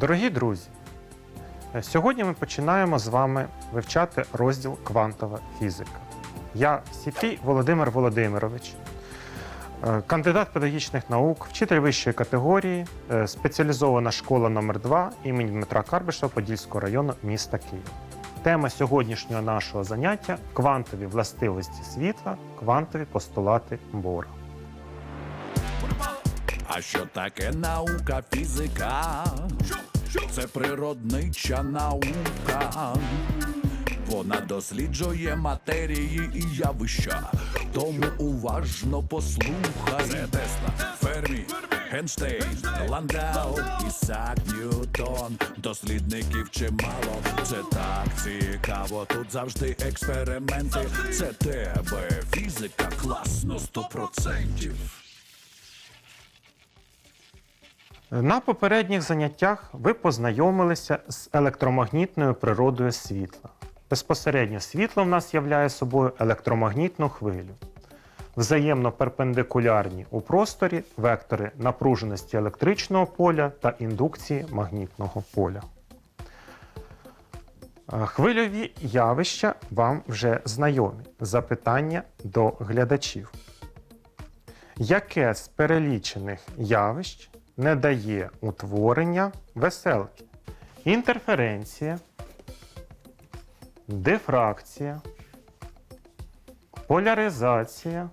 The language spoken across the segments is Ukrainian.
Дорогі друзі, е, сьогодні ми починаємо з вами вивчати розділ квантова фізика. Я Сіфій Володимир Володимирович, е, кандидат педагогічних наук, вчитель вищої категорії, е, спеціалізована школа номер 2 імені Дмитра Карбишева Подільського району міста Києва. Тема сьогоднішнього нашого заняття квантові властивості світла, квантові постулати Бора. А що таке наука, фізика? Це природнича наука. Вона досліджує матерії і явища. Тому уважно послухай. Це Тесла, Фермі, Генштейн, Ландау, Ісак Ньютон. Дослідників чимало. Це так цікаво. Тут завжди експерименти. Це тебе фізика класно сто процентів. На попередніх заняттях ви познайомилися з електромагнітною природою світла. Безпосередньо світло в нас являє собою електромагнітну хвилю. Взаємно перпендикулярні у просторі вектори напруженості електричного поля та індукції магнітного поля. Хвильові явища вам вже знайомі. Запитання до глядачів. Яке з перелічених явищ не дає утворення веселки? Інтерференція, дифракція, поляризація,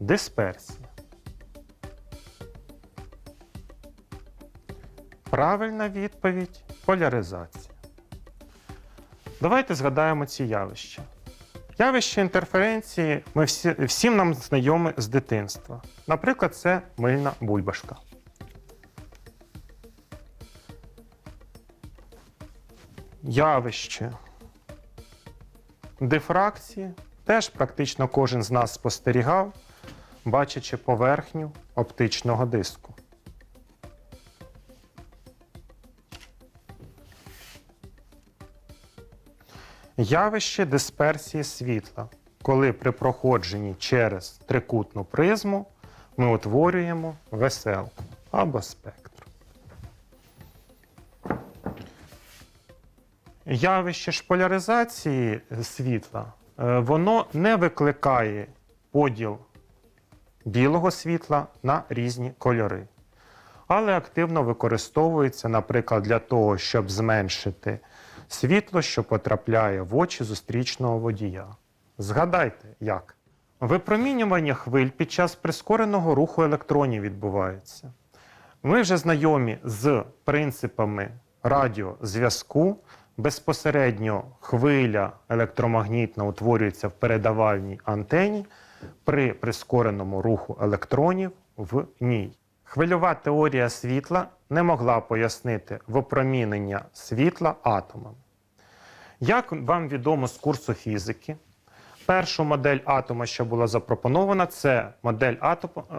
дисперсія. Правильна відповідь поляризація. Давайте згадаємо ці явища. Явище інтерференції ми всі, всім нам знайомі з дитинства. Наприклад, це мильна бульбашка. Явище дифракції теж практично кожен з нас спостерігав, бачачи поверхню оптичного диску. Явище дисперсії світла, коли при проходженні через трикутну призму ми утворюємо веселку або спектр. Явище ж поляризації світла, е, воно не викликає поділ білого світла на різні кольори, але активно використовується, наприклад, для того, щоб зменшити світло, що потрапляє в очі зустрічного водія. Згадайте, як. Випромінювання хвиль під час прискореного руху електронів відбувається. Ми вже знайомі з принципами радіозв'язку. Безпосередньо хвиля електромагнітна утворюється в передавальній антені при прискореному руху електронів в ній. Хвильова теорія світла не могла пояснити випромінення світла атомами. Як вам відомо з курсу фізики, першу модель атома, що була запропонована, це модель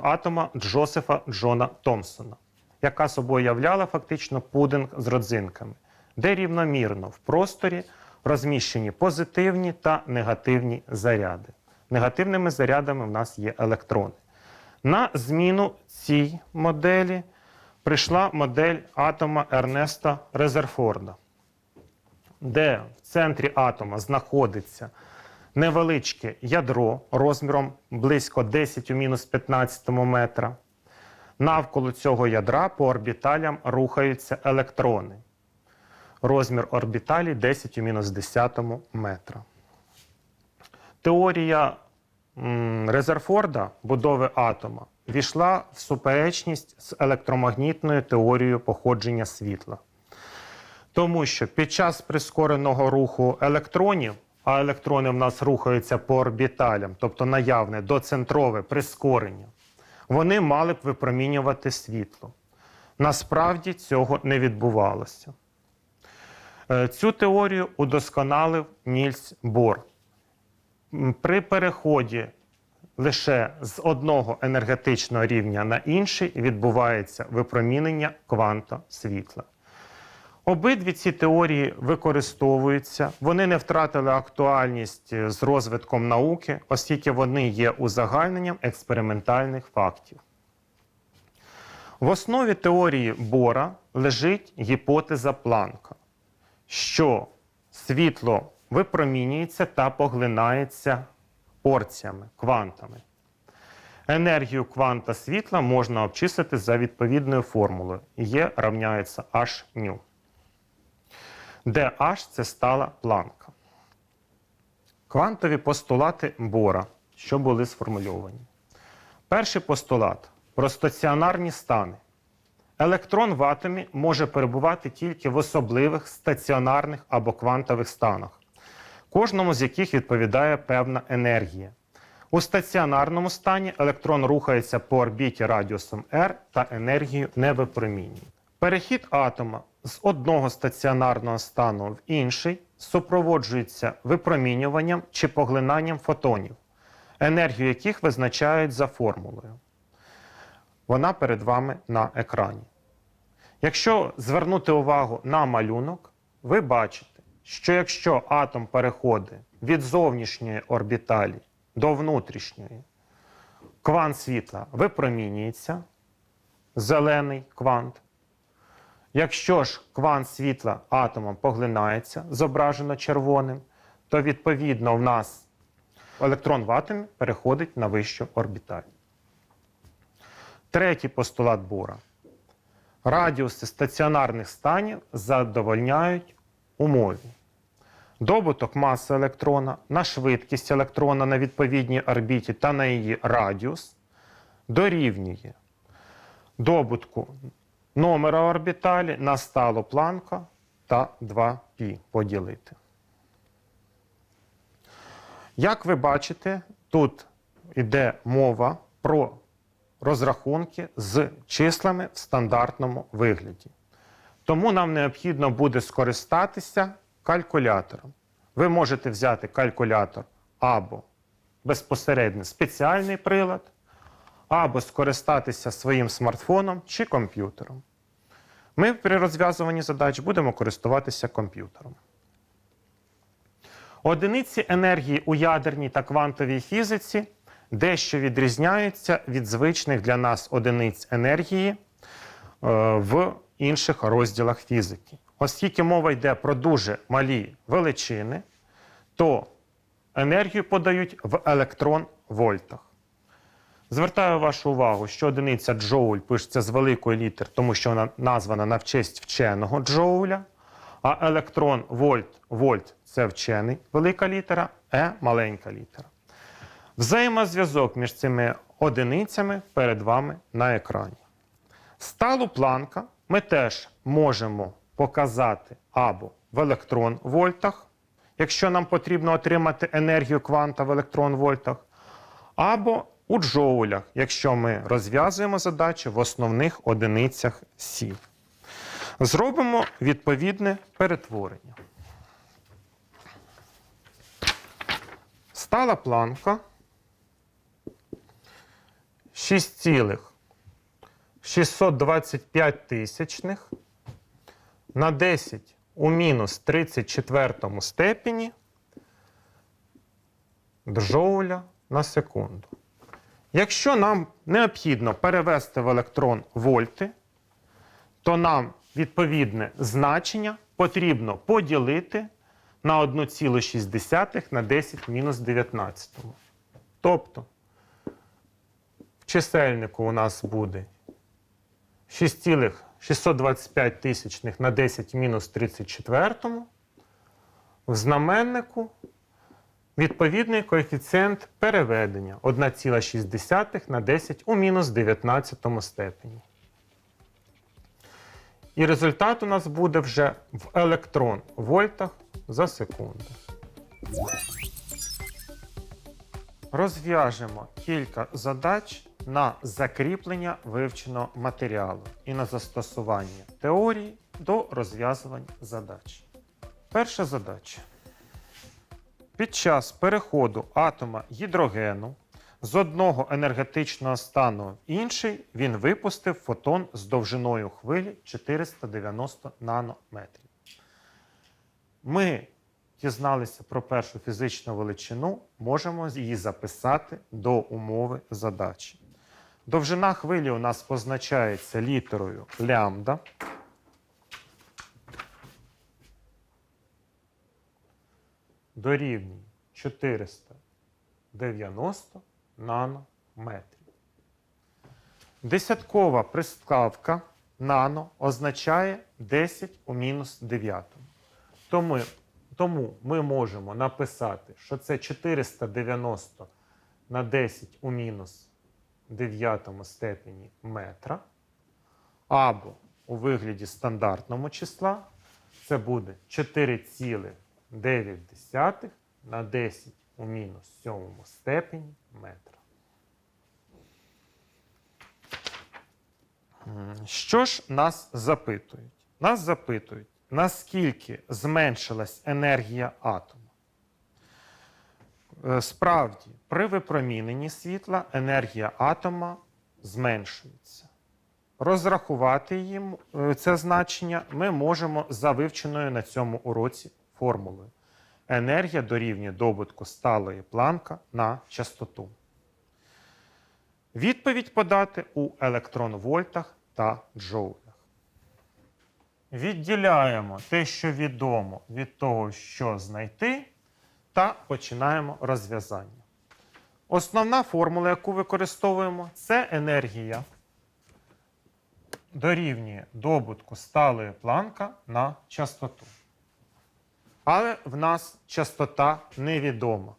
атома, Джозефа Джона Томпсона, яка собою являла фактично пудинг з родзинками, де рівномірно в просторі розміщені позитивні та негативні заряди. Негативними зарядами в нас є електрони. На зміну цій моделі прийшла модель атома Ернеста Резерфорда, де в центрі атома знаходиться невеличке ядро розміром близько 10 у мінус 15 метра. Навколо цього ядра по орбіталям рухаються електрони. Розмір орбіталі 10 у мінус 10 метра. Теорія Резерфорда будови атома війшла в суперечність з електромагнітною теорією походження світла. Тому що під час прискореного руху електронів, а електрони в нас рухаються по орбіталям, тобто наявне доцентрове прискорення, вони мали б випромінювати світло. Насправді цього не відбувалося. Е, Цю теорію удосконалив Нільс Бор. При переході лише з одного енергетичного рівня на інший відбувається випромінення кванта світла. Обидві ці теорії використовуються, вони не втратили актуальність е, з розвитком науки, оскільки вони є узагальненням експериментальних фактів. В основі теорії Бора лежить гіпотеза Планка, що світло випромінюється та поглинається порціями, квантами. Енергію кванта світла можна обчислити за відповідною формулою. Є равняється h ню, де h це стала планка. Квантові постулати Бора, що були сформульовані. Перший постулат про стаціонарні стани. Електрон в атомі може перебувати тільки в особливих стаціонарних або квантових станах, кожному з яких відповідає певна енергія. У стаціонарному стані електрон рухається по орбіті радіусом r та енергію не випромінює. Перехід атома з одного стаціонарного стану в інший супроводжується випромінюванням чи поглинанням фотонів, енергію яких визначають за формулою. Вона перед вами на екрані. Якщо звернути увагу на малюнок, ви бачите, що якщо атом переходить від зовнішньої орбіталі до внутрішньої, квант світла випромінюється, зелений квант. Якщо ж квант світла атомом поглинається, зображено червоним, то відповідно в нас електрон в атомі переходить на вищу орбіталь. Третій постулат Бора. Радіуси стаціонарних станів задовольняють умові. Добуток маси електрона на швидкість електрона на відповідній орбіті та на її радіус дорівнює добутку номера орбіталі на сталу планка та 2π поділити. Як ви бачите, тут йде мова про розрахунки з числами в стандартному вигляді. Тому нам необхідно буде скористатися калькулятором. Ви можете взяти калькулятор або безпосередньо спеціальний прилад, або скористатися своїм смартфоном чи комп'ютером. Ми при розв'язуванні задач будемо користуватися комп'ютером. Одиниці енергії у ядерній та квантовій фізиці дещо відрізняються від звичних для нас одиниць енергії е, в інших розділах фізики. Оскільки мова йде про дуже малі величини, то енергію подають в електрон-вольтах. Звертаю вашу увагу, що одиниця джоуль пишеться з великої літер, тому що вона названа на честь вченого джоуля, а електрон вольт, вольт це вчений велика літера, е маленька літера. Взаємозв'язок між цими одиницями перед вами на екрані. Сталу планка ми теж можемо показати або в електрон-вольтах, якщо нам потрібно отримати енергію кванта в електрон-вольтах, або у джоулях, якщо ми розв'язуємо задачі в основних одиницях Сі. Зробимо відповідне перетворення. Стала планка 6,625 тисячних на 10 у мінус 34 степені джоуля на секунду. Якщо нам необхідно перевести в електрон вольти, то нам відповідне значення потрібно поділити на 1,6 на 10 мінус 19. Тобто в чисельнику у нас буде 6,625 тисячних на 10 мінус 34. В знаменнику відповідний коефіцієнт переведення 1,6 на 10 у мінус 19 степені. І результат у нас буде вже в електрон вольтах за секунду. Розв'яжемо кілька задач на закріплення вивченого матеріалу і на застосування теорії до розв'язування задач. Перша задача. Під час переходу атома гідрогену з одного енергетичного стану в інший він випустив фотон з довжиною хвилі 490 нанометрів. Ми дізналися про першу фізичну величину, можемо її записати до умови задачі. Довжина хвилі у нас позначається літерою лямбда. Дорівнює 490 нанометрів. Десяткова приставка нано означає 10 у мінус 9. Тому, тому ми можемо написати, що це 490 на 10 у мінус 9 степені метра, або у вигляді стандартного числа це буде 4,9 на 10 у мінус 7 степені метра. Що ж нас запитують? Нас запитують, наскільки зменшилась енергія атома. Е, Справді, при випроміненні світла енергія атома зменшується. Розрахувати їм е, це значення ми можемо за вивченою на цьому уроці формулою. Енергія дорівнює добутку сталої планка на частоту. Відповідь подати у електронвольтах та джоулях. Відділяємо те, що відомо, від того, що знайти, та починаємо розв'язання. Основна формула, яку використовуємо, це енергія дорівнює добутку сталої планка на частоту. Але в нас частота невідома.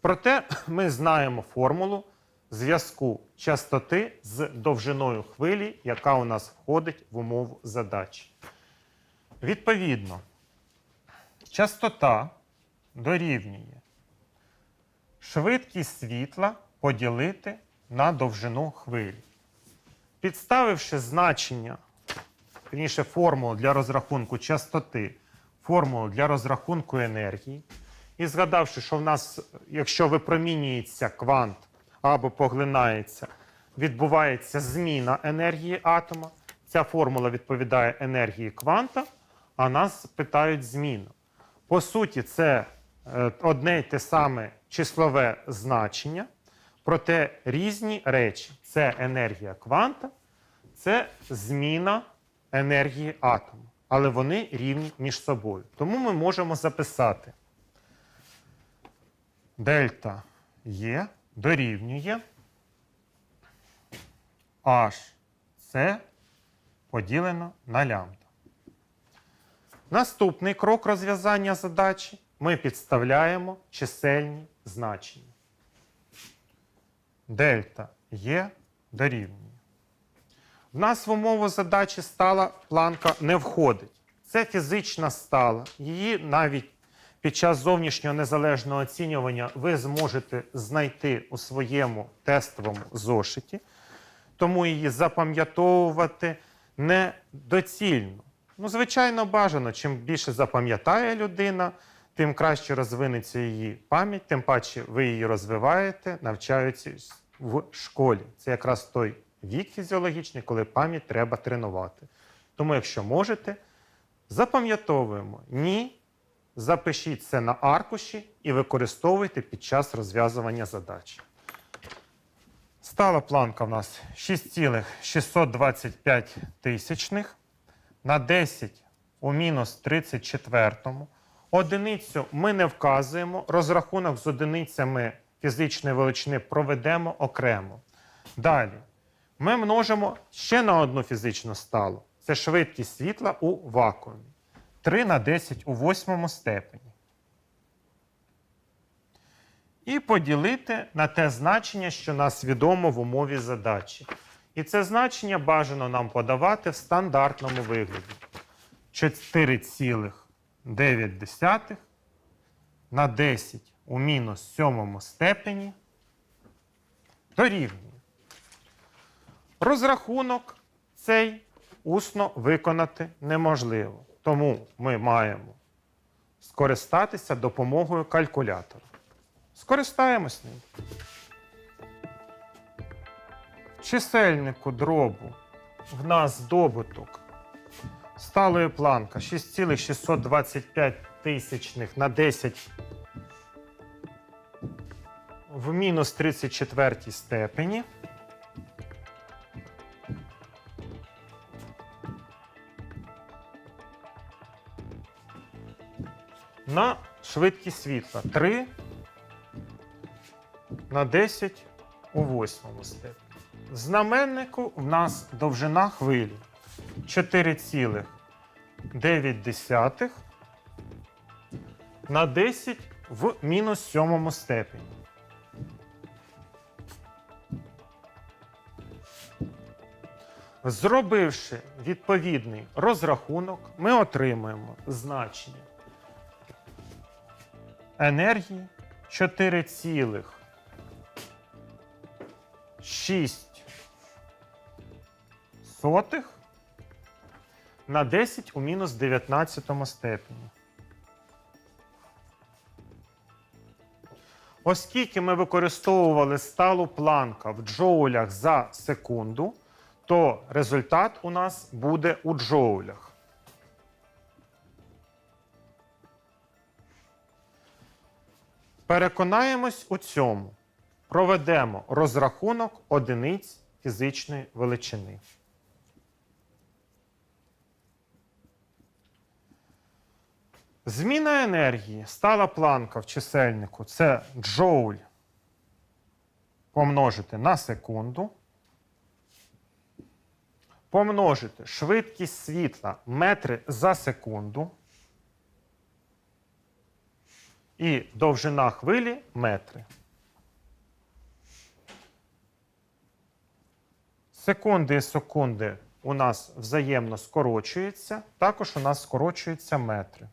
Проте ми знаємо формулу зв'язку частоти з довжиною хвилі, яка у нас входить в умову задачі. Відповідно, частота дорівнює швидкість світла поділити на довжину хвилі. Підставивши значення, вірніше формулу для розрахунку частоти, формулу для розрахунку енергії, і згадавши, що в нас, якщо випромінюється квант або поглинається, відбувається зміна енергії атома. Ця формула відповідає енергії кванта, а нас питають зміну. По суті, це одне й те саме числове значення, проте різні речі. Це енергія кванта, це зміна енергії атому. Але вони рівні між собою. Тому ми можемо записати дельта Є дорівнює H це поділено на лямбда. Наступний крок розв'язання задачі ми підставляємо чисельні значення. Дельта Є дорівнює. В нас в умову задачі стала планка не входить. Це фізична стала. Її навіть під час зовнішнього незалежного оцінювання ви зможете знайти у своєму тестовому зошиті, тому її запам'ятовувати недоцільно. Ну, звичайно, бажано, чим більше запам'ятає людина, тим краще розвинеться її пам'ять, тим паче ви її розвиваєте, навчаючись в школі. Це якраз той вік фізіологічний, коли пам'ять треба тренувати. Тому, якщо можете, запам'ятовуємо ні. Запишіть це на аркуші і використовуйте під час розв'язування задач. Стала планка в нас 6,625 тисячних на 10 у мінус 34. Одиницю ми не вказуємо. Розрахунок з одиницями фізичної величини проведемо окремо. Далі ми множимо ще на одну фізичну сталу. Це швидкість світла у вакуумі. 3 на 10 у восьмому степені. І поділити на те значення, що нас відомо в умові задачі. І це значення бажано нам подавати в стандартному вигляді. 4,9 на 10 у мінус сьомому степені дорівнює. Розрахунок цей усно виконати неможливо. Тому ми маємо скористатися допомогою калькулятора. Скористаємось ним. В чисельнику дробу в нас добуток Сталої планка 6,625 тисячних на 10 в мінус 34 степені. На швидкість світла 3 на 10 у восьмому степені. Знаменнику в нас довжина хвилі. 4,9 на 10 в мінус сьомому степені. Зробивши відповідний розрахунок, ми отримуємо значення енергії 4,6 на 10 у мінус 19 степені. Оскільки ми використовували сталу планка в джоулях за секунду, то результат у нас буде у джоулях. Переконаємось у цьому. Проведемо розрахунок одиниць фізичної величини. Зміна енергії, стала планка в чисельнику це джоуль помножити на секунду. Помножити швидкість світла метри за секунду. І довжина хвилі метри. Секунди і секунди у нас взаємно скорочуються, також у нас скорочуються метри.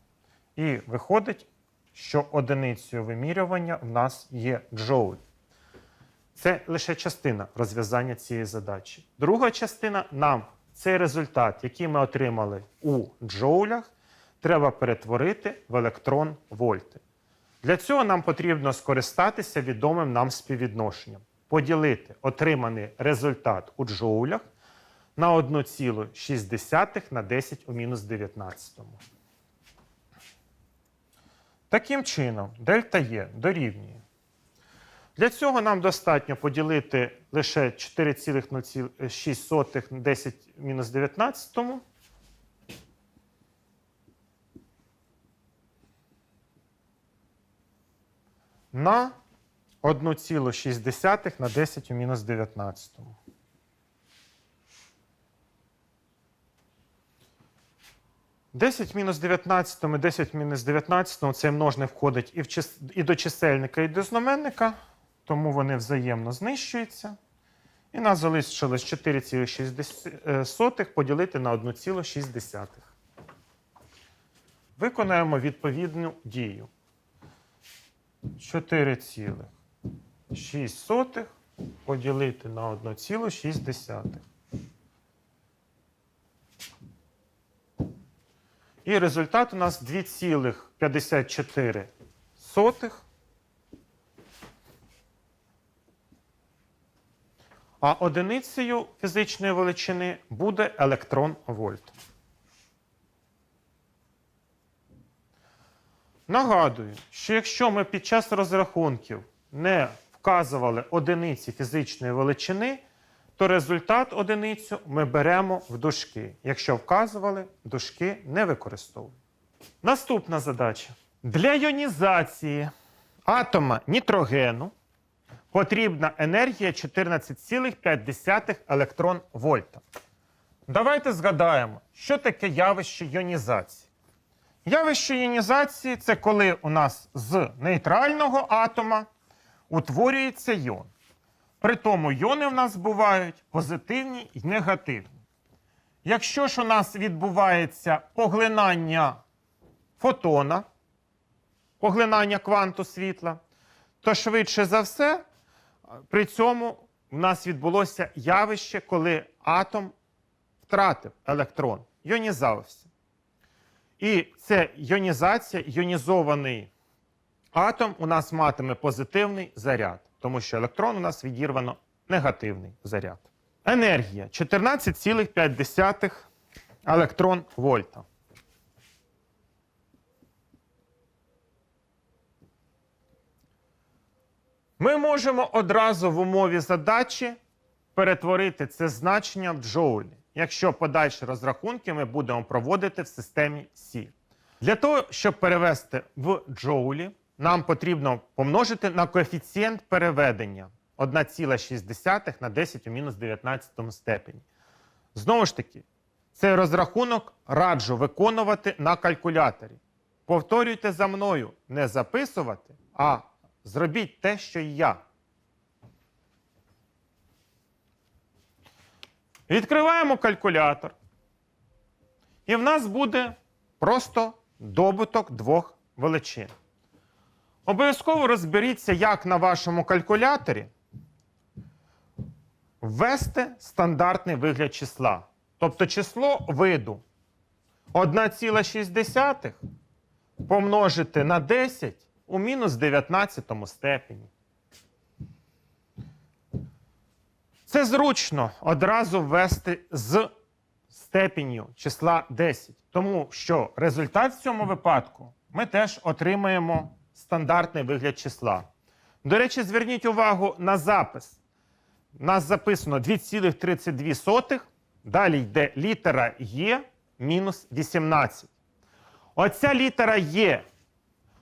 І виходить, що одиницею вимірювання в нас є джоуль. Це лише частина розв'язання цієї задачі. Друга частина нам цей результат, який ми отримали у джоулях, треба перетворити в електрон вольти. Для цього нам потрібно скористатися відомим нам співвідношенням, поділити отриманий результат у джоулях на 1,6 на 10 у мінус 19. Таким чином, дельта Є дорівнює. Для цього нам достатньо поділити лише 4,06 на 10 мінус 19. На 1,6 на 10 у мінус 19. Десять мінус 19 і 10 мінус 19 цей множник входить і, в чис... і до чисельника, і до знаменника, тому вони взаємно знищуються. І нас залишилось 4,6 поділити на 1,6. Виконаємо відповідну дію. 4,6 поділити на 1,6. І результат у нас 2,54. А одиницею фізичної величини буде електрон вольт. Нагадую, що якщо ми під час розрахунків не вказували одиниці фізичної величини, то результат одиницю ми беремо в дужки. Якщо вказували, дужки не використовуємо. Наступна задача. Для іонізації атома нітрогену потрібна енергія 14,5 електрон вольта. Давайте згадаємо, що таке явище іонізації. Явище іонізації це коли у нас з нейтрального атома утворюється йон. При тому йони в нас бувають позитивні і негативні. Якщо ж у нас відбувається поглинання фотона, поглинання кванту світла, то швидше за все при цьому в нас відбулося явище, коли атом втратив електрон, йонізався. І це йонізація, йонізований атом у нас матиме позитивний заряд, тому що електрон у нас відірвано негативний заряд. Енергія 14,5 електрон вольта. Ми можемо одразу в умові задачі перетворити це значення в джоулі, якщо подальші розрахунки ми будемо проводити в системі Сі. Для того, щоб перевести в джоулі, нам потрібно помножити на коефіцієнт переведення 1,6 на 10 у мінус 19 степені. Знову ж таки, цей розрахунок раджу виконувати на калькуляторі. Повторюйте за мною, не записувати, а зробіть те, що і я. Відкриваємо калькулятор. І в нас буде просто добуток двох величин. Обов'язково розберіться, як на вашому калькуляторі ввести стандартний вигляд числа. Тобто число виду 1,6 помножити на 10 у мінус 19 степені. Це зручно одразу ввести з степенью числа 10, тому що результат в цьому випадку ми теж отримаємо стандартний вигляд числа. До речі, зверніть увагу на запис. У нас записано 2,32, далі йде літера Є мінус 18. Оця літера Є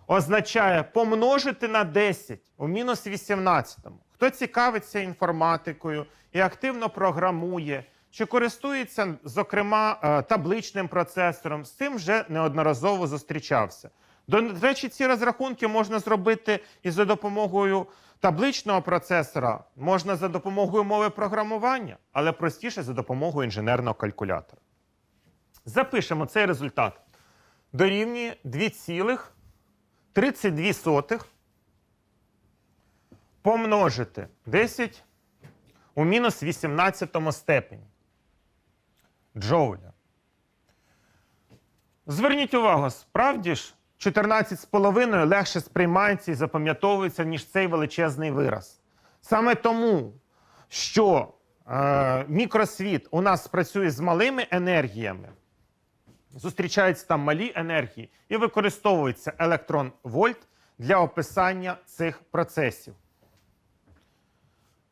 означає помножити на 10 у мінус 18. Хто цікавиться інформатикою і активно програмує, чи користується, зокрема, е, табличним процесором, з цим вже неодноразово зустрічався. До речі, ці розрахунки можна зробити і за допомогою табличного процесора, можна за допомогою мови програмування, але простіше за допомогою інженерного калькулятора. Запишемо цей результат. Дорівнює 2,32 помножити 10 у мінус 18 степені джоуля. Зверніть увагу, справді ж 14,5 легше сприймається і запам'ятовується, ніж цей величезний вираз. Саме тому, що е, мікросвіт у нас працює з малими енергіями, зустрічаються там малі енергії і використовується електрон вольт для описання цих процесів.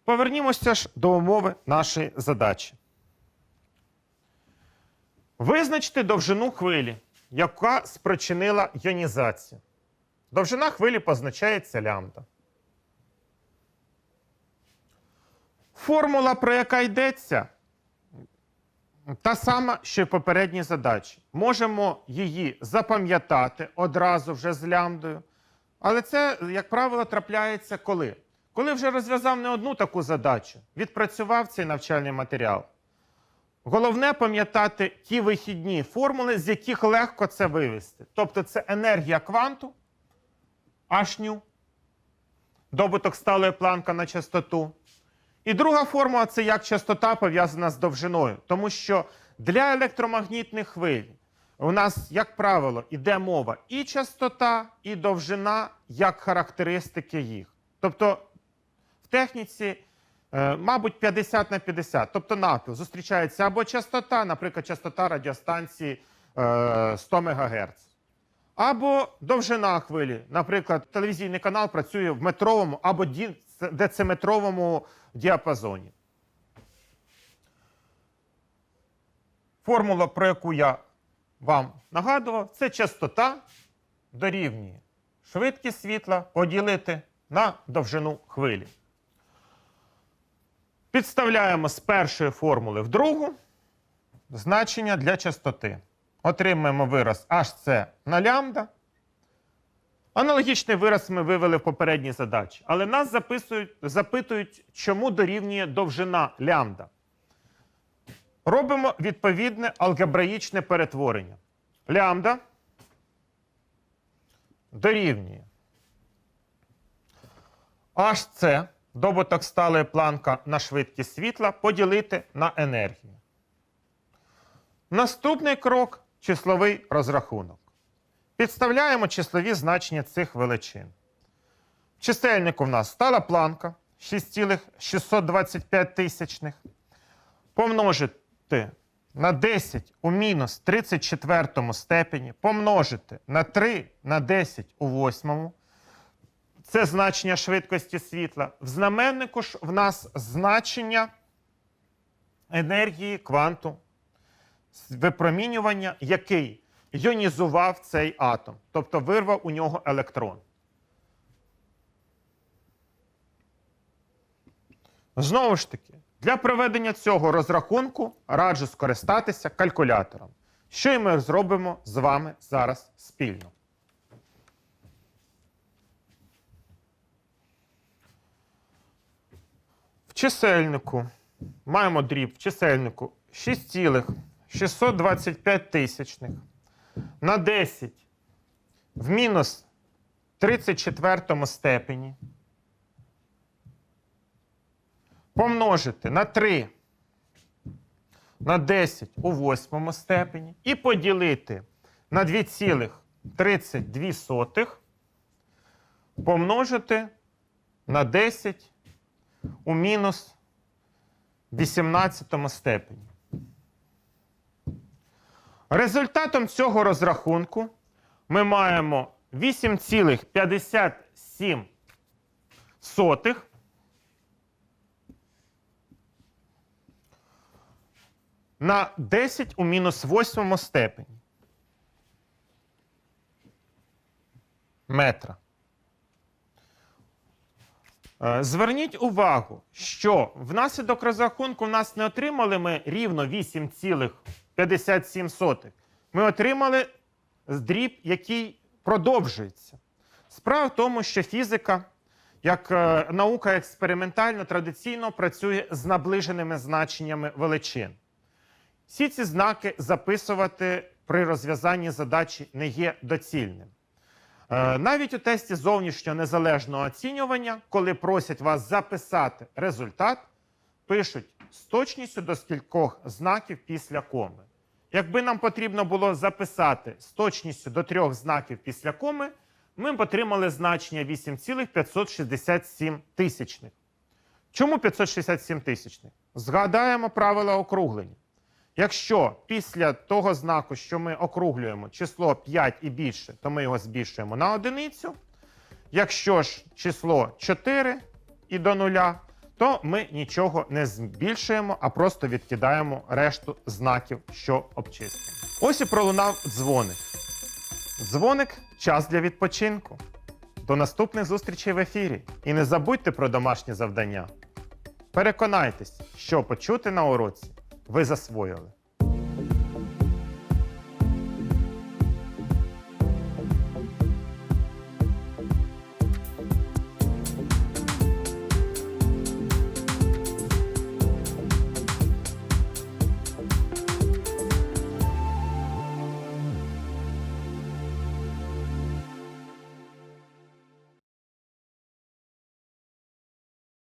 Повернімося ж до умови нашої задачі. Визначте довжину хвилі, яка спричинила іонізацію. Довжина хвилі позначається лямбда. Формула, про яка йдеться, та сама, що й попередній задачі. Можемо її запам'ятати одразу вже з лямбдою. Але це, як правило, трапляється коли? Коли вже розв'язав не одну таку задачу, відпрацював цей навчальний матеріал. Головне пам'ятати ті вихідні формули, з яких легко це вивести. Тобто це енергія кванту, H-ню, добуток сталої планка на частоту. І друга формула це як частота пов'язана з довжиною. Тому що для електромагнітних хвиль у нас, як правило, іде мова і частота, і довжина як характеристики їх. Тобто в техніці, мабуть, 50 на 50, тобто навпіл, зустрічається або частота, наприклад, частота радіостанції е, 100 МГц. Або довжина хвилі. Наприклад, телевізійний канал працює в метровому або дециметровому діапазоні. Формула, про яку я вам нагадував, це частота дорівнює швидкість світла поділити на довжину хвилі. Підставляємо з першої формули в другу значення для частоти. Отримаємо вираз HC на лямбда. Аналогічний вираз ми вивели в попередній задачі. Але нас запитують, чому дорівнює довжина лямбда. Робимо відповідне алгебраїчне перетворення. Лямбда дорівнює HC, добуток сталої планка на швидкість світла, поділити на енергію. Наступний крок числовий розрахунок. Підставляємо числові значення цих величин. В чисельнику в нас стала планка 6,625 тисячних. Помножити на 10 у мінус 34 степені, помножити на 3 на 10 у восьмому. Це значення швидкості світла. В знаменнику ж в нас значення енергії кванту випромінювання, який йонізував цей атом, тобто вирвав у нього електрон. Знову ж таки, для проведення цього розрахунку раджу скористатися калькулятором, що і ми зробимо з вами зараз спільно. Чисельнику. Маємо дріб в чисельнику. 6,625 тисячних. На 10 в мінус 34 степені. Помножити на 3 на 10 у восьмому степені. І поділити на 2,32 помножити на 10 у мінус 18 степені. Результатом цього розрахунку ми маємо 8,57 на 10 у мінус 8 степені метра. Е, Зверніть увагу, що внаслідок розрахунку в нас не отримали ми рівно 8,57. Ми отримали дріб, який продовжується. Справа в тому, що фізика, як е, наука експериментально, традиційно працює з наближеними значеннями величин. Всі ці знаки записувати при розв'язанні задачі не є доцільним. Е, Навіть у тесті зовнішнього незалежного оцінювання, коли просять вас записати результат, пишуть з точністю до скількох знаків після коми. Якби нам потрібно було записати з точністю до трьох знаків після коми, ми б отримали значення 8,567 тисячних. Чому 567 тисячних? Згадаємо правила округлення. Якщо після того знаку, що ми округлюємо число 5 і більше, то ми його збільшуємо на одиницю. Якщо ж число 4 і до нуля, то ми нічого не збільшуємо, а просто відкидаємо решту знаків, що обчислюємо. Ось і пролунав дзвоник. Дзвоник час для відпочинку. До наступних зустрічей в ефірі. І не забудьте про домашнє завдання. Переконайтесь, що почути на уроці ви засвоїли.